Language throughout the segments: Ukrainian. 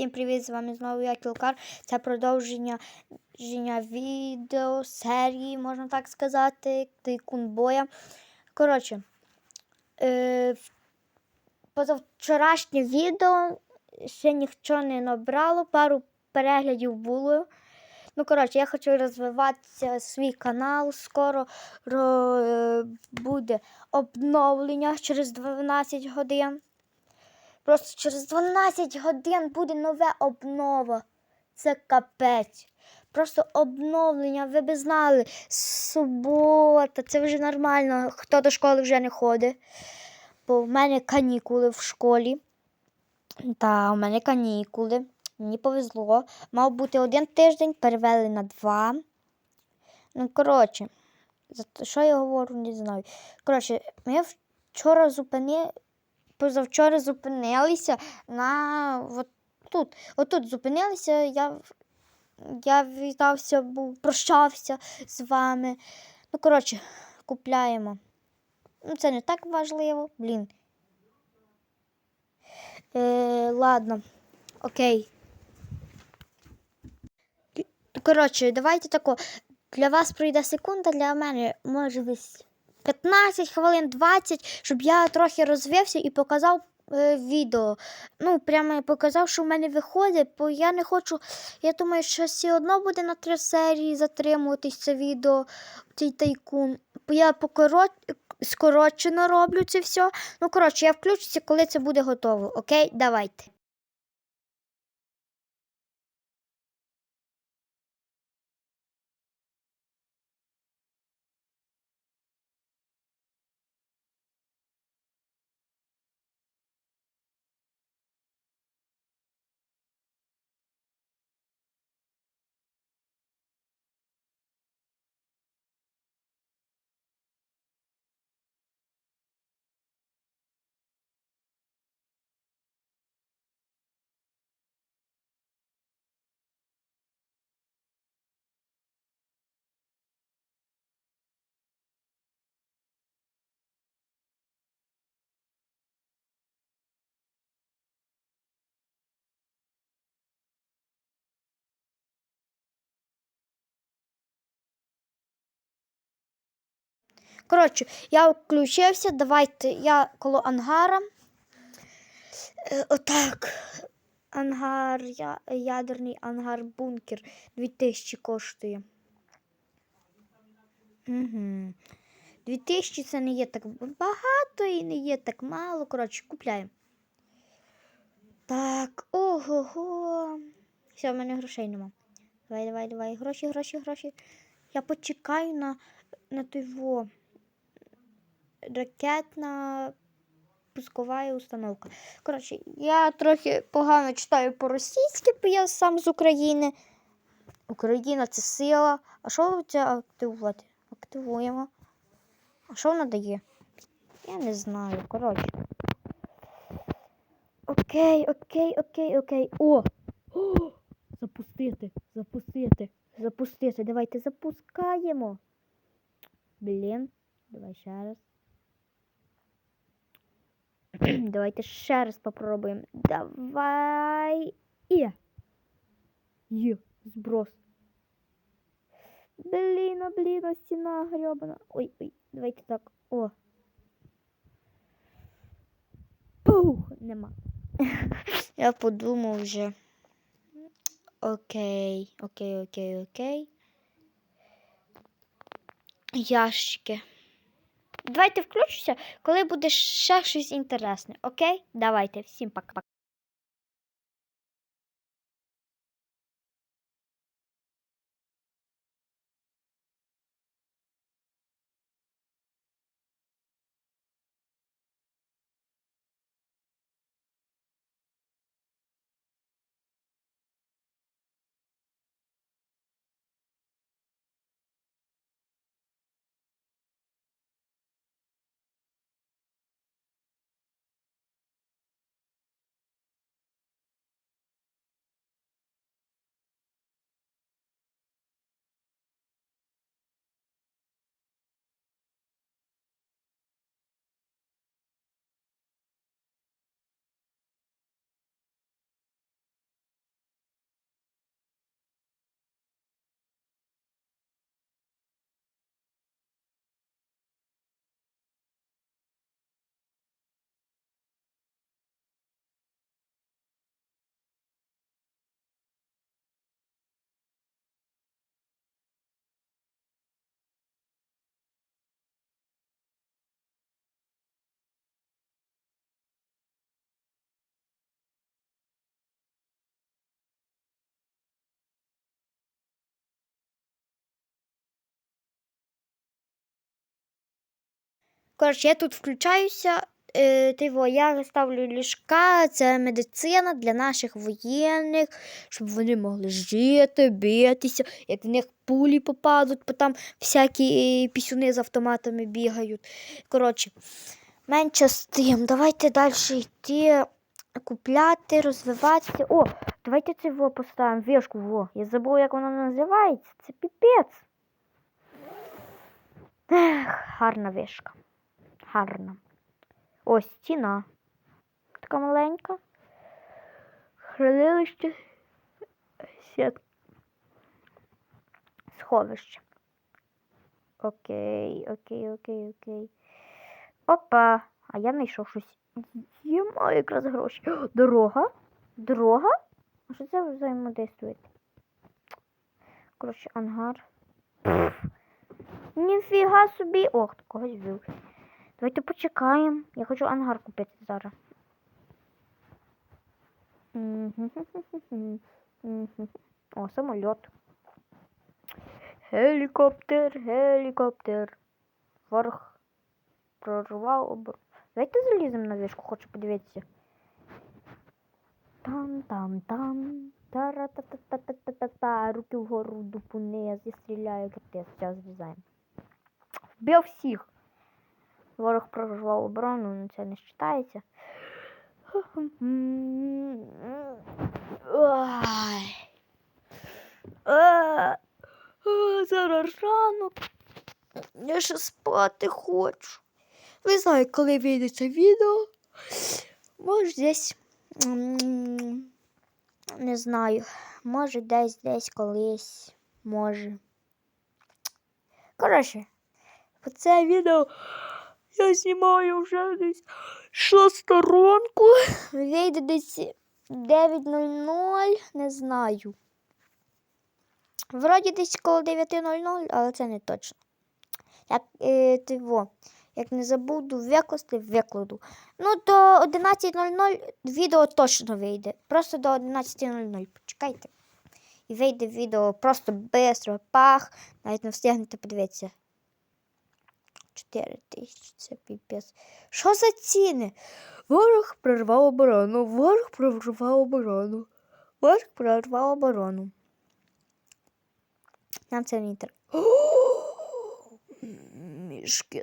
Всім привіт! З вами знову я Кілкар. Це продовження ження відео серії, можна так сказати, Тайкун Боя. Коротше, е, позавчорашнє відео ще ніхто не набрало, пару переглядів було. Ну, коротше, я хочу розвиватися свій канал. Скоро ро, е, буде обновлення через 12 годин. Просто через 12 годин буде нове обнова. Це капець. Просто обновлення, ви б знали, субота, це вже нормально. Хто до школи вже не ходить. Бо в мене канікули в школі. Та, у мене канікули. Мені повезло. Мав бути один тиждень, перевели на два. Ну, коротше, що я говорю, не знаю. Коротше, ми вчора зупини... позавчора зупинилися на от тут. Отут зупинилися, я, я вітався, був, прощався з вами. Ну, коротше, купляємо. Ну, це не так важливо, блін. Е, ладно, окей. Коротше, давайте тако. Для вас пройде секунда, для мене може десь 15 хвилин, 20, щоб я трохи розвився і показав е, відео. Ну, прямо показав, що в мене виходить, бо я не хочу. Я думаю, що все одно буде на три серії затримуватись це відео, цей тайкун. Бо я покорот... скорочено роблю це все. Ну, коротше, я включуся, коли це буде готово. Окей, давайте. Коротше, я включився, давайте я коло ангара. Е, отак. Ангар, я, ядерний ангар бункер 2000 коштує. Угу. 2000 це не є так багато і не є так мало. Коротше, купляємо. Так, ого-го. Все, в мене грошей нема. Давай, давай, давай. Гроші, гроші, гроші. Я почекаю на, на той во. Ракетна пускова установка. Коротше, я трохи погано читаю по-російськи, бо я сам з України. Україна це сила. А що це активувати? Активуємо. А що вона дає? Я не знаю. Коротше. Окей, окей, окей, окей. О! О! Запустити, запустити, запустити. Давайте запускаємо. Блін, давай ще раз. Давайте ще раз попробуємо. Давай. І. Є, зброс. Блін, блін, стіна гребана. Ой, ой, давайте так. О. Пух, нема. Я подумав вже. Окей, окей, окей, окей. Ящики. Давайте включуся, коли буде ще щось інтересне. Окей? Давайте. Всім пока-пока. Коротше, я тут включаюся. Е, тиво, я ставлю ліжка, це медицина для наших воєнних, щоб вони могли жити, битися, як в них пулі попадуть, бо там всякі пісюни з автоматами бігають. Коротше, менше з тим. Давайте далі йти, купляти, розвиватися. О, давайте це во поставимо, вішку, во. Я забув, як вона називається. Це піпець. Гарна вишка. Гарна. Ось стіна. Така маленька. Хранилище. Сітка. Сховище. Окей, окей, окей, окей. Опа. А я знайшов щось. Я маю якраз гроші. Дорога? Дорога? А що це взаємодействує? Коротше, ангар. Ніфіга собі. Ох, когось вбив. Давайте почекаємо. Я хочу ангар купити зараз. О, самоліт. Гелікоптер, гелікоптер. Ворог прорвав обор. Давайте заліземо на вишку, хочу подивитися. Там-там-там. Та-ра-та-та-та-та-та-та. Руки вгору, дупу вниз. Я стріляю, капець. Зараз зрізаємо. Вбив всіх. Ворог прорвав оборону, ну це не вважається. А, Зараз ранок. Я ще спати хочу. Ви знаєте, коли вийде це відео. Може десь. Не знаю. Може десь десь колись. Може. Коротше, це відео я знімаю вже десь шоста ранку. Вийде десь 9.00, не знаю. Вроді десь коло 9.00, але це не точно. Як е, тиво, як не забуду викласти, викладу. Ну, до 11.00 відео точно вийде. Просто до 11.00. Почекайте. І вийде відео просто швидко, пах. Навіть не встигнете подивитися. 4 тисячі, це піпець. Що за ціни? Ворог прорвав оборону, ворог прорвав оборону. Ворог прорвав оборону. Нам це не треба. Мішки.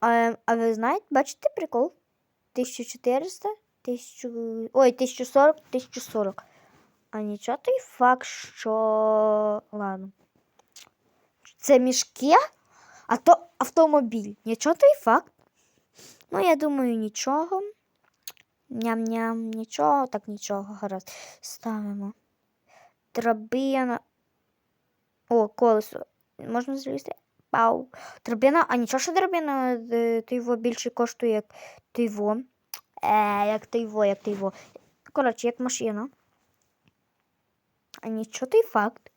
А, а ви знаєте, бачите прикол? 1400, 1000... Ой, 1040, 1040. А нічого той факт, що. Ладно. Це мішки, а то автомобіль. Нічого той факт. Ну, я думаю, нічого. Ням-ням, нічого, так нічого. Гаразд. Ставимо. Драбина. О, колесо. Можна залізти? Пау. Драбина, а нічого, що драбина е, тиво більше коштує, як тиво. Е, як тиво, як тиво. Коротше, як машина. А нічого той факт.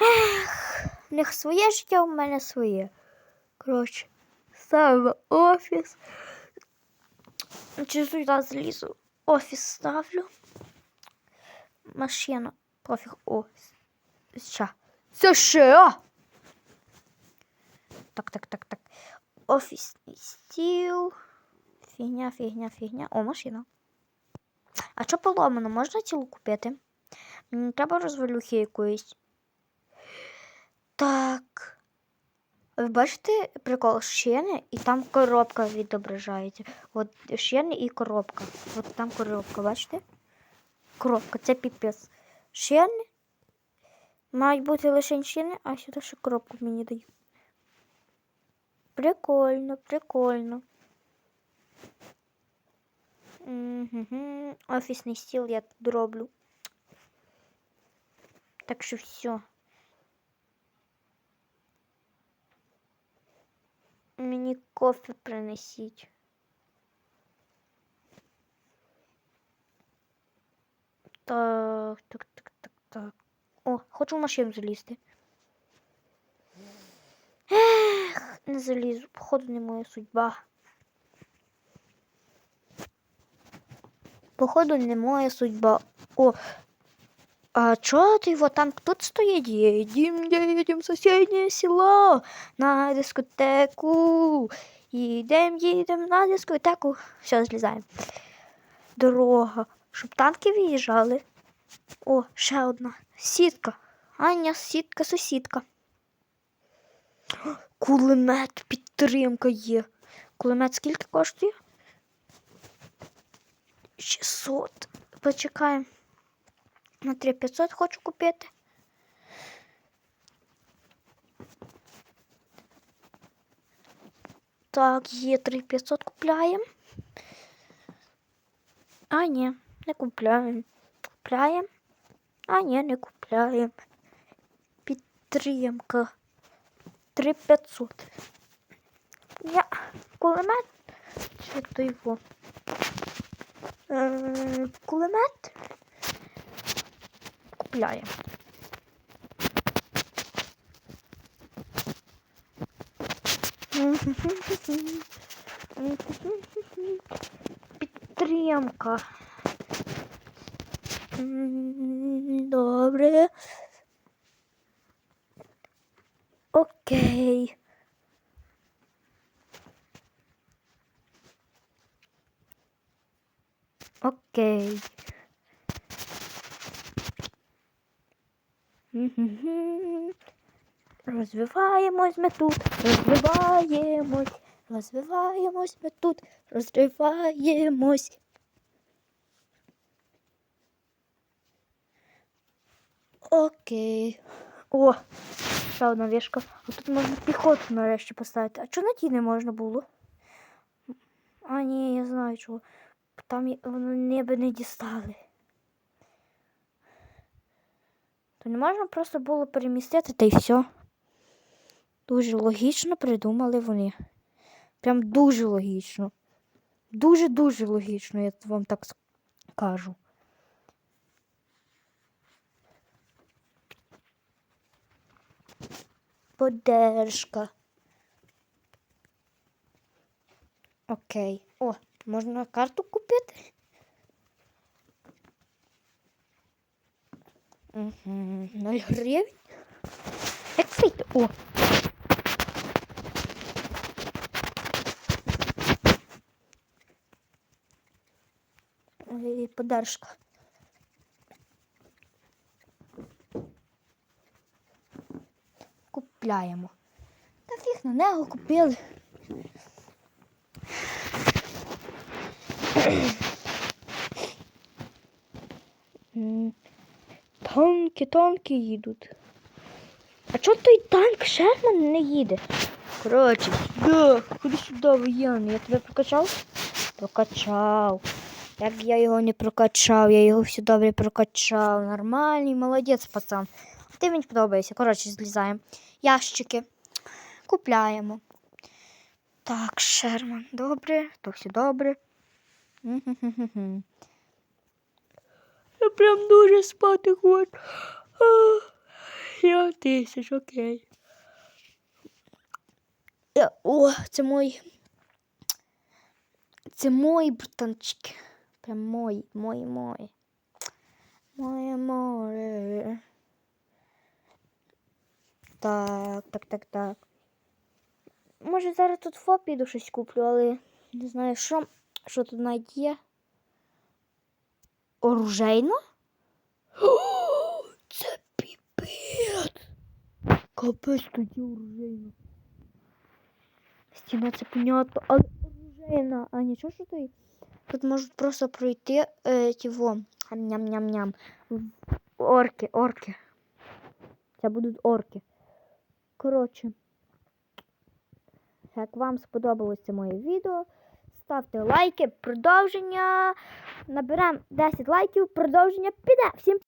Ех, в них своє життя, у мене своє. Коротше, ставимо офіс. Чи сюди залізу? Офіс ставлю. Машина. Пофіг. О. Ща. Це ще. Так, так, так, так. Офісний стіл. Фігня, фігня, фігня. О, машина. А що поломано? Можна цілу купити? Мені треба розвалюхи якоїсь. Так. Ви бачите прикол шини і там коробка відображається. От шини і коробка. От там коробка, бачите? Коробка, це піпець. Шини. Мають бути лише шини, а сюди ще коробку мені дають. Прикольно, прикольно. Угу. Офісний стіл я тут. Так що все. Мені кофе принесіть. Так, так, так, так, так. О, хочу в машину залізти. Ех, не залізу, походу не моя судьба. Походу не моя судьба. О, А чого ти його танк тут стоїть? Їдім, їдім в сусіднє село на дискотеку. Їдем, їдем на дискотеку. Все, злізаємо. Дорога. Щоб танки виїжджали. О, ще одна. Сітка. Аня, сітка, сусідка. Кулемет, підтримка є. Кулемет скільки коштує? 600. Почекаємо. На 3500 хочу купити. Так, є 3500 купляємо. А, ні, не купляємо. Купляємо. А, ні, не купляємо. Підтримка. 3500. Я кулемет. Чи то його? Е, кулемет. Купляємо. Підтримка. Добре. Окей. Окей. Розвиваємось ми тут, розвиваємось, розвиваємось ми тут, розвиваємось. Окей. О, ще одна вішка. А тут можна піхоту нарешті поставити. А чого на ті не можна було? А, ні, я знаю чого. Там вони ніби не дістали. То не можна просто було перемістити та й все. Дуже логічно придумали вони. Прям дуже логічно. Дуже-дуже логічно, я вам так скажу. Подержка. Окей. О, можна карту купити? 0 гривень. Як вийти? О. Ой, подержка. Купляємо. Та фіг на нього купили. Танки, танки їдуть. А чого той танк Шерман не їде? Коротше, сюди, ходи сюди, воєнний. Я тебе прокачав? Прокачав. Як я його не прокачав, я його все добре прокачав. Нормальний, молодець, пацан. Ти мені подобається. Коротше, злізаємо. Ящики. Купляємо. Так, Шерман, добре, то все добре. Я прям дуже спати хочу. Я тисяч, окей. Я, о, це мой. Це мої братанчики. Прям мої, мої, мої. Моє море. Так, так, так, так. Може зараз тут фо піду щось куплю, але не знаю, що, що тут навіть є. Оружейно? Це піпець. Капець тоді оружейно. Стіна це понятно, але оружейна. А нічого, що тут? Тут можуть просто пройти е, ті во. Ням-ням-ням. Орки, орки. Це будуть орки. Коротше. Як вам сподобалось це моє відео, ставте лайки, продовження. Наберемо 10 лайків, продовження піде. Всім